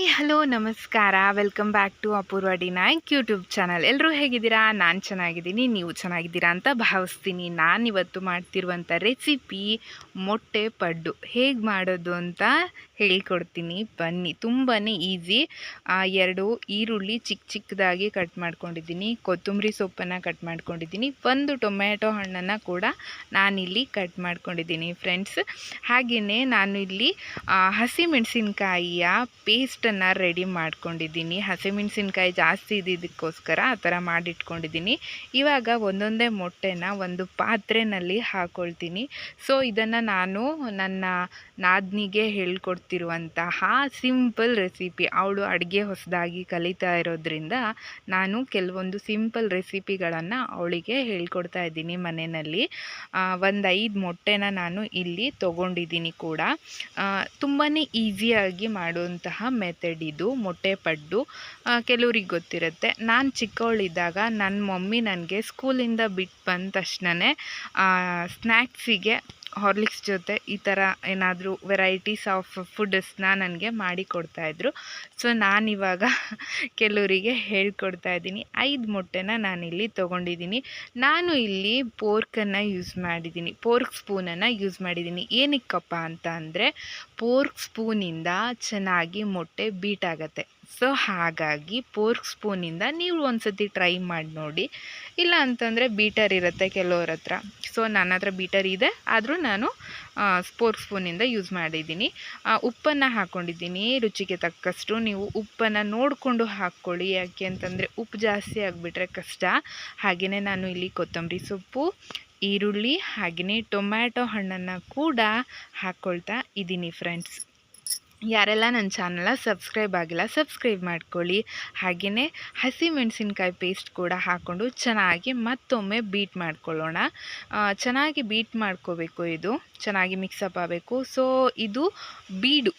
Hi, hello, ನಮಸ್ಕಾರ. Welcome back to Apoorva D Naik YouTube channel ಎಲ್ಲರೂ ಹೇಗಿದ್ದೀರಾ? ನಾನು ಚೆನ್ನಾಗಿದ್ದೀನಿ. ನೀವು ಚೆನ್ನಾಗಿದ್ದೀರಾ ಅಂತ ಭಾವಿಸ್ತೀನಿ. ನಾನು ಇವತ್ತು ಮಾಡ್ತಿರುವಂಥ ರೆಸಿಪಿ ಮೊಟ್ಟೆ ಪಡ್ಡು. ಹೇಗೆ ಮಾಡೋದು ಅಂತ ಹೇಳ್ಕೊಡ್ತೀನಿ. ಬನ್ನಿ. ತುಂಬಾ ಈಸಿ. ಎರಡು ಈರುಳ್ಳಿ ಚಿಕ್ಕ ಚಿಕ್ಕದಾಗಿ ಕಟ್ ಮಾಡ್ಕೊಂಡಿದ್ದೀನಿ. ಕೊತ್ತಂಬರಿ ಸೊಪ್ಪನ್ನು ಕಟ್ ಮಾಡ್ಕೊಂಡಿದ್ದೀನಿ. ಒಂದು ಟೊಮ್ಯಾಟೊ ಹಣ್ಣನ್ನು ಕೂಡ ನಾನಿಲ್ಲಿ ಕಟ್ ಮಾಡ್ಕೊಂಡಿದ್ದೀನಿ ಫ್ರೆಂಡ್ಸ್. ಹಾಗೆಯೇ ನಾನು ಇಲ್ಲಿ ಆ, ಹಸಿಮೆಣಸಿನ್ಕಾಯಿಯ ಪೇಸ್ಟನ್ನು ರೆಡಿ ಮಾಡ್ಕೊಂಡಿದ್ದೀನಿ. ಹಸಿಮೆಣಸಿನ್ಕಾಯಿ ಜಾಸ್ತಿ ಇದ್ದಿದ್ದಕ್ಕೋಸ್ಕರ ಆ ಥರ ಮಾಡಿಟ್ಕೊಂಡಿದ್ದೀನಿ. ಇವಾಗ ಒಂದೊಂದೇ ಮೊಟ್ಟೆನ ಒಂದು ಪಾತ್ರೆನಲ್ಲಿ ಹಾಕ್ಕೊಳ್ತೀನಿ ಸೊ ಇದನ್ನು ನಾನು ನನ್ನ ನಾದ್ನಿಗೆ ಹೇಳ್ಕೊಡ್ತಿರುವಂತಹ ಸಿಂಪಲ್ ರೆಸಿಪಿ. ಅವಳು ಅಡುಗೆ ಹೊಸದಾಗಿ ಕಲಿತಾ ಇರೋದ್ರಿಂದ ನಾನು ಕೆಲವೊಂದು ಸಿಂಪಲ್ ರೆಸಿಪಿಗಳನ್ನು ಅವಳಿಗೆ ಹೇಳ್ಕೊಡ್ತಾ ಇದ್ದೀನಿ ಮನೆಯಲ್ಲಿ. ಒಂದು ಐದು ಮೊಟ್ಟೆನ ನಾನು ಇಲ್ಲಿ ತೊಗೊಂಡಿದ್ದೀನಿ ಕೂಡ. ತುಂಬಾ ಈಸಿಯಾಗಿ ಮಾಡುವಂತಹ ಮೆಥಡ್ ಇದು, ಮೊಟ್ಟೆ ಪಡ್ಡು. ಕೆಲವ್ರಿಗೆ ಗೊತ್ತಿರುತ್ತೆ. ನಾನು ಚಿಕ್ಕವಳಿದ್ದಾಗ ನನ್ನ ಮಮ್ಮಿ ನನಗೆ ಸ್ಕೂಲಿಂದ ಬಿಟ್ಟು ಬಂದ ತಕ್ಷಣವೇ ಸ್ನ್ಯಾಕ್ಸಿಗೆ ಹಾರ್ಲಿಕ್ಸ್ ಜೊತೆ ಈ ಥರ ಏನಾದರೂ ವೆರೈಟೀಸ್ ಆಫ್ ಫುಡ್ಸ್ನ ನನಗೆ ಮಾಡಿ ಕೊಡ್ತಾಯಿದ್ರು ಸೊ ನಾನಿವಾಗ ಕೆಲವರಿಗೆ ಹೇಳ್ಕೊಡ್ತಾ ಇದ್ದೀನಿ. ಐದು ಮೊಟ್ಟೆನ ನಾನಿಲ್ಲಿ ತೊಗೊಂಡಿದ್ದೀನಿ. ನಾನು ಇಲ್ಲಿ ಪೋರ್ಕನ್ನು ಯೂಸ್ ಮಾಡಿದ್ದೀನಿ. ಪೋರ್ಕ್ ಸ್ಪೂನನ್ನು ಯೂಸ್ ಮಾಡಿದ್ದೀನಿ. ಏನಕ್ಕಪ್ಪ ಅಂತ ಅಂದರೆ ಪೋರ್ಕ್ ಸ್ಪೂನಿಂದ ಚೆನ್ನಾಗಿ ಮೊಟ್ಟೆ ಬೀಟ್ ಸೊ ಹಾಗಾಗಿ ಪೋರ್ಕ್ ಸ್ಪೂನಿಂದ ನೀವು ಒಂದು ಸತಿ ಟ್ರೈ ಮಾಡಿ ನೋಡಿ. ಇಲ್ಲ ಅಂತಂದರೆ ಬೀಟರ್ ಇರುತ್ತೆ ಕೆಲವ್ರ ಹತ್ರ. ಸೊ ನನ್ನ ಹತ್ರ ಬೀಟರ್ ಇದೆ, ಆದರೂ ನಾನು ಸ್ಪೋರ್ಕ್ ಸ್ಪೂನಿಂದ ಯೂಸ್ ಮಾಡಿದ್ದೀನಿ. ಉಪ್ಪನ್ನು ಹಾಕ್ಕೊಂಡಿದ್ದೀನಿ ರುಚಿಗೆ ತಕ್ಕಷ್ಟು. ನೀವು ಉಪ್ಪನ್ನು ನೋಡಿಕೊಂಡು ಹಾಕ್ಕೊಳ್ಳಿ. ಯಾಕೆ ಅಂತಂದರೆ ಉಪ್ಪು ಜಾಸ್ತಿ ಆಗಿಬಿಟ್ರೆ ಕಷ್ಟ. ಹಾಗೆಯೇ ನಾನು ಇಲ್ಲಿ ಕೊತ್ತಂಬರಿ ಸೊಪ್ಪು, ಈರುಳ್ಳಿ ಹಾಗೆಯೇ ಟೊಮ್ಯಾಟೊ ಹಣ್ಣನ್ನು ಕೂಡ ಹಾಕ್ಕೊಳ್ತಾ ಇದ್ದೀನಿ ಫ್ರೆಂಡ್ಸ್ ಯಾರೆಲ್ಲ ನನ್ನ ಚಾನಲ್ನ ಸಬ್ಸ್ಕ್ರೈಬ್ ಆಗಿಲ್ಲ, ಸಬ್ಸ್ಕ್ರೈಬ್ ಮಾಡ್ಕೊಳ್ಳಿ. ಹಾಗೆಯೇ ಹಸಿ ಮೆಣಸಿನ್ಕಾಯಿ ಪೇಸ್ಟ್ ಕೂಡ ಹಾಕ್ಕೊಂಡು ಚೆನ್ನಾಗಿ ಮತ್ತೊಮ್ಮೆ ಬೀಟ್ ಮಾಡ್ಕೊಳ್ಳೋಣ. ಚೆನ್ನಾಗಿ ಬೀಟ್ ಮಾಡ್ಕೋಬೇಕು ಇದು. ಚೆನ್ನಾಗಿ ಮಿಕ್ಸಪ್ ಆಗಬೇಕು. ಸೊ ಇದು ಬೀಡು.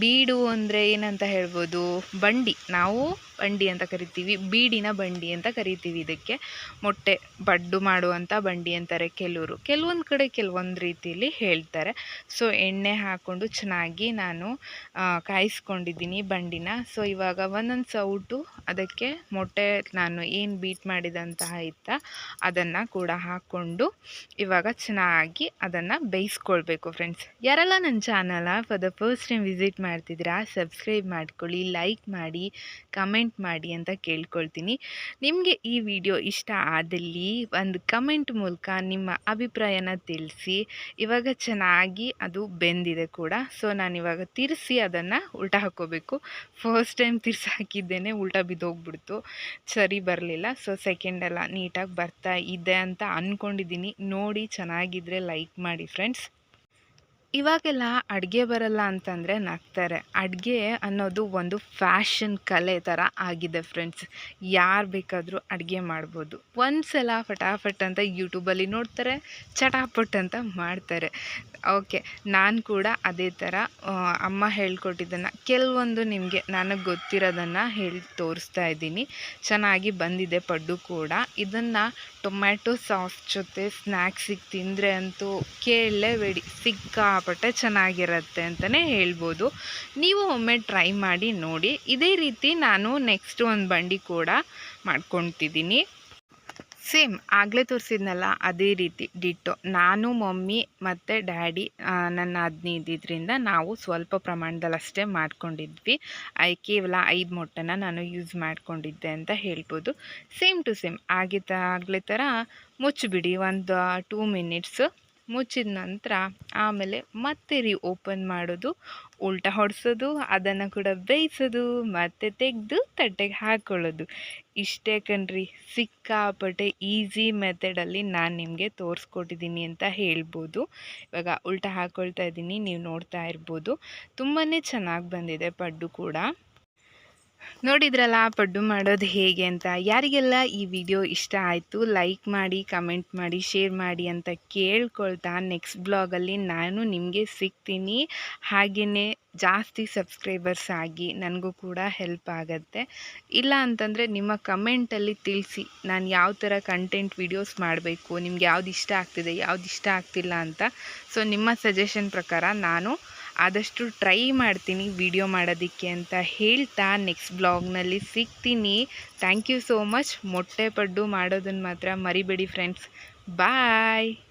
ಬೀಡು ಅಂದರೆ ಏನಂತ ಹೇಳ್ಬೋದು? ಬಂಡಿ. ನಾವು ಬಂಡಿ ಅಂತ ಕರಿತೀವಿ, ಬೀಡಿನ ಬಂಡಿ ಅಂತ ಕರಿತೀವಿ ಇದಕ್ಕೆ. ಮೊಟ್ಟೆ ಬಡ್ಡು ಮಾಡುವಂಥ ಬಂಡಿ ಅಂತಾರೆ ಕೆಲವರು. ಕೆಲವೊಂದು ಕಡೆ ಕೆಲವೊಂದು ರೀತಿಯಲ್ಲಿ ಹೇಳ್ತಾರೆ. ಸೊ ಎಣ್ಣೆ ಹಾಕ್ಕೊಂಡು ಚೆನ್ನಾಗಿ ನಾನು ಕಾಯಿಸ್ಕೊಂಡಿದ್ದೀನಿ ಬಂಡಿನ. ಸೊ ಇವಾಗ ಒಂದೊಂದು ಸೌಟು ಅದಕ್ಕೆ ಮೊಟ್ಟೆ ನಾನು ಏನು ಬೀಟ್ ಮಾಡಿದಂತಹ ಇತ್ತ ಅದನ್ನು ಕೂಡ ಹಾಕ್ಕೊಂಡು ಇವಾಗ ಚೆನ್ನಾಗಿ ಅದನ್ನು ಬೇಯಿಸ್ಕೊಳ್ಬೇಕು ಫ್ರೆಂಡ್ಸ್ ಯಾರೆಲ್ಲ ನನ್ನ channel for the first time visit ಮಾಡ್ತಿದ್ದೀರಾ ಸಬ್ಸ್ಕ್ರೈಬ್ ಮಾಡ್ಕೊಳ್ಳಿ ಲೈಕ್ ಮಾಡಿ ಕಮೆಂಟ್ ಮಾಡಿ ಅಂತ ಕೇಳ್ಕೊಳ್ತೀನಿ. ನಿಮಗೆ ಈ ವಿಡಿಯೋ ಇಷ್ಟ ಆದಲ್ಲಿ ಒಂದು ಕಮೆಂಟ್ ಮೂಲಕ ನಿಮ್ಮ ಅಭಿಪ್ರಾಯನ ತಿಳಿಸಿ, ಇವಾಗ ಚೆನ್ನಾಗಿ ಅದು ಬೆಂದಿದೆ ಕೂಡ. ಸೊ ನಾನು ಇವಾಗ ತಿರ್ಸಿ ಅದನ್ನು ಉಲ್ಟಾ ಹಾಕ್ಕೋಬೇಕು. ಫಸ್ಟ್ ಟೈಮ್ ತಿರ್ಸಿ ಹಾಕಿದ್ದೇನೆ, ಉಲ್ಟಾ ಬಿದ್ದೋಗ್ಬಿಡ್ತು. ಸರಿ ಬರಲಿಲ್ಲ. ಸೊ ಸೆಕೆಂಡೆಲ್ಲ ನೀಟಾಗಿ ಬರ್ತಾ ಇದೆ ಅಂತ ಅಂದ್ಕೊಂಡಿದ್ದೀನಿ ನೋಡಿ ಚೆನ್ನಾಗಿದ್ದರೆ ಲೈಕ್ ಮಾಡಿ ಫ್ರೆಂಡ್ಸ್ ಇವಾಗೆಲ್ಲ ಅಡುಗೆ ಬರಲ್ಲ ಅಂತಂದರೆ ನಗ್ತಾರೆ. ಅಡುಗೆ ಅನ್ನೋದು ಒಂದು ಫ್ಯಾಷನ್ ಕಲೆ ಥರ ಆಗಿದೆ ಫ್ರೆಂಡ್ಸ್. ಯಾರು ಬೇಕಾದರೂ ಅಡುಗೆ ಮಾಡ್ಬೋದು. ಒಂದ್ಸಲ ಫಟಾಫಟ್ ಅಂತ ಯೂಟ್ಯೂಬಲ್ಲಿ ನೋಡ್ತಾರೆ, ಚಟಾಪಟ್ ಅಂತ ಮಾಡ್ತಾರೆ. ಓಕೆ, ನಾನು ಕೂಡ ಅದೇ ಥರ ಅಮ್ಮ ಹೇಳ್ಕೊಟ್ಟಿದ್ದನ್ನು ಕೆಲವೊಂದು ನಿಮಗೆ ನನಗೆ ಗೊತ್ತಿರೋದನ್ನು ಹೇಳಿ ತೋರಿಸ್ತಾ ಇದ್ದೀನಿ. ಚೆನ್ನಾಗಿ ಬಂದಿದೆ ಪಡ್ಡು ಕೂಡ. ಇದನ್ನು ಟೊಮ್ಯಾಟೊ ಸಾಸ್ ಜೊತೆ ಸ್ನ್ಯಾಕ್ಸಿಗೆ ತಿಂದರೆ ಅಂತೂ ಕೇಳಲೇಬೇಡಿ. ಸಿಕ್ಕಾಪಟ್ಟೆ ಚೆನ್ನಾಗಿರುತ್ತೆ ಅಂತಲೇ ಹೇಳ್ಬೋದು. ನೀವು ಒಮ್ಮೆ ಟ್ರೈ ಮಾಡಿ ನೋಡಿ. ಇದೇ ರೀತಿ ನಾನು ನೆಕ್ಸ್ಟ್ ಒಂದು ಬಂಡಿ ಕೂಡ ಮಾಡ್ಕೊತಿದ್ದೀನಿ. ಸೇಮ್ ಆಗಲೇ ತೋರಿಸಿದ್ನಲ್ಲ, ಅದೇ ರೀತಿ ಡಿಟ್ಟು ನಾನು, ಮಮ್ಮಿ ಮತ್ತು ಡ್ಯಾಡಿ ನನ್ನ ಅದ್ನಿ ಇದ್ದಿದ್ದರಿಂದ ನಾವು ಸ್ವಲ್ಪ ಪ್ರಮಾಣದಲ್ಲಷ್ಟೇ ಮಾಡ್ಕೊಂಡಿದ್ವಿ. ಐ, ಕೇವಲ ಐದು ಮೊಟ್ಟೆನ ನಾನು ಯೂಸ್ ಮಾಡ್ಕೊಂಡಿದ್ದೆ ಅಂತ ಹೇಳ್ಬೋದು. ಸೇಮ್ ಟು ಸೇಮ್ ಆಗಿದ್ದ ಆಗಲೇ ಥರ ಮುಚ್ಚಿಬಿಡಿ. ಒಂದು ಟೂ ಮಿನಿಟ್ಸ್ ಮುಚ್ಚಿದ ನಂತರ ಆಮೇಲೆ ಮತ್ತೆ ರೀ ಓಪನ್ ಮಾಡೋದು, ಉಲ್ಟಾ ಹೊಡೆಸೋದು, ಅದನ್ನು ಕೂಡ ಬೇಯಿಸೋದು, ಮತ್ತೆ ತೆಗೆದು ತಟ್ಟೆಗೆ ಹಾಕ್ಕೊಳ್ಳೋದು ಇಷ್ಟೇ ಕಣ್ರಿ, ಸಿಕ್ಕಾಪಟ್ಟೆ ಈಸಿ ಮೆಥಡಲ್ಲಿ ನಾನು ನಿಮಗೆ ತೋರಿಸ್ಕೊಟ್ಟಿದ್ದೀನಿ ಅಂತ ಹೇಳ್ಬೋದು. ಇವಾಗ ಉಲ್ಟಾ ಹಾಕ್ಕೊಳ್ತಾ ಇದ್ದೀನಿ, ನೀವು ನೋಡ್ತಾ ಇರ್ಬೋದು. ತುಂಬಾ ಚೆನ್ನಾಗಿ ಬಂದಿದೆ ಪಡ್ಡು ಕೂಡ. ನೋಡಿದ್ರಲ್ಲ ಪಡ್ಡು ಮಾಡೋದು ಹೇಗೆ ಅಂತ. ಯಾರಿಗೆಲ್ಲ ಈ ವಿಡಿಯೋ ಇಷ್ಟ ಆಯಿತು ಲೈಕ್ ಮಾಡಿ, ಕಮೆಂಟ್ ಮಾಡಿ, ಶೇರ್ ಮಾಡಿ ಅಂತ ಕೇಳ್ಕೊಳ್ತಾ ನೆಕ್ಸ್ಟ್ ಬ್ಲಾಗಲ್ಲಿ ನಾನು ನಿಮಗೆ ಸಿಗ್ತೀನಿ. ಹಾಗೆಯೇ ಜಾಸ್ತಿ ಸಬ್ಸ್ಕ್ರೈಬರ್ಸ್ ಆಗಿ ನನಗೂ ಕೂಡ ಹೆಲ್ಪ್ ಆಗುತ್ತೆ. ಇಲ್ಲ ಅಂತಂದರೆ ನಿಮ್ಮ ಕಮೆಂಟಲ್ಲಿ ತಿಳಿಸಿ ನಾನು ಯಾವ ಥರ ಕಂಟೆಂಟ್ ವೀಡಿಯೋಸ್ ಮಾಡಬೇಕು, ನಿಮ್ಗೆ ಯಾವ್ದು ಇಷ್ಟ ಆಗ್ತಿದೆ, ಯಾವ್ದು ಇಷ್ಟ ಆಗ್ತಿಲ್ಲ ಅಂತ. ಸೊ ನಿಮ್ಮ ಸಜೆಷನ್ ಪ್ರಕಾರ ನಾನು ಆದಷ್ಟು ಟ್ರೈ ಮಾಡ್ತೀನಿ ವಿಡಿಯೋ ಮಾಡೋದಕ್ಕೆ ಅಂತ ಹೇಳ್ತಾ ನೆಕ್ಸ್ಟ್ ಬ್ಲಾಗ್ನಲ್ಲಿ ಸಿಗ್ತೀನಿ. Thank you so much. ಮೊಟ್ಟೆ ಪಡ್ಡು ಮಾಡೋದನ್ನು ಮಾತ್ರ ಮರಿಬೇಡಿ ಫ್ರೆಂಡ್ಸ್. ಬಾಯ್.